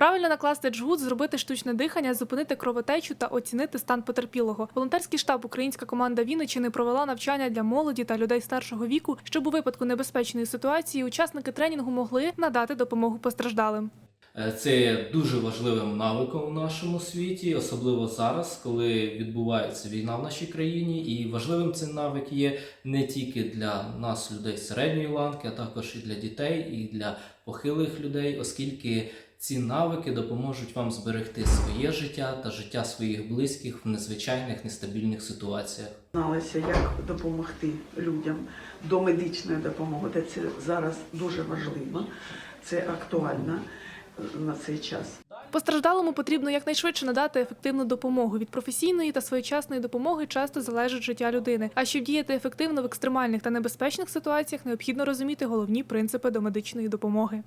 Правильно накласти джгут, зробити штучне дихання, зупинити кровотечу та оцінити стан потерпілого. Волонтерський штаб Українська команда Вінниччини провела навчання для молоді та людей старшого віку, щоб у випадку небезпечної ситуації учасники тренінгу могли надати допомогу постраждалим. Е, Це є дуже важливим навиком у нашому світі, особливо зараз, коли відбувається війна в нашій країні. І важливим цей навик є не тільки для нас, людей середньої ланки, а також і для дітей, і для похилих людей, оскільки ці навики допоможуть вам зберегти своє життя та життя своїх близьких в незвичайних нестабільних ситуаціях. Зналися, як допомогти людям до медичної допомоги. Та Це зараз дуже важливо, це актуально е, на цей час. Постраждалому потрібно якнайшвидше надати ефективну допомогу. Від професійної та своєчасної допомоги часто залежить життя людини. А щоб діяти ефективно в екстремальних та небезпечних ситуаціях, необхідно розуміти головні принципи до медичної допомоги.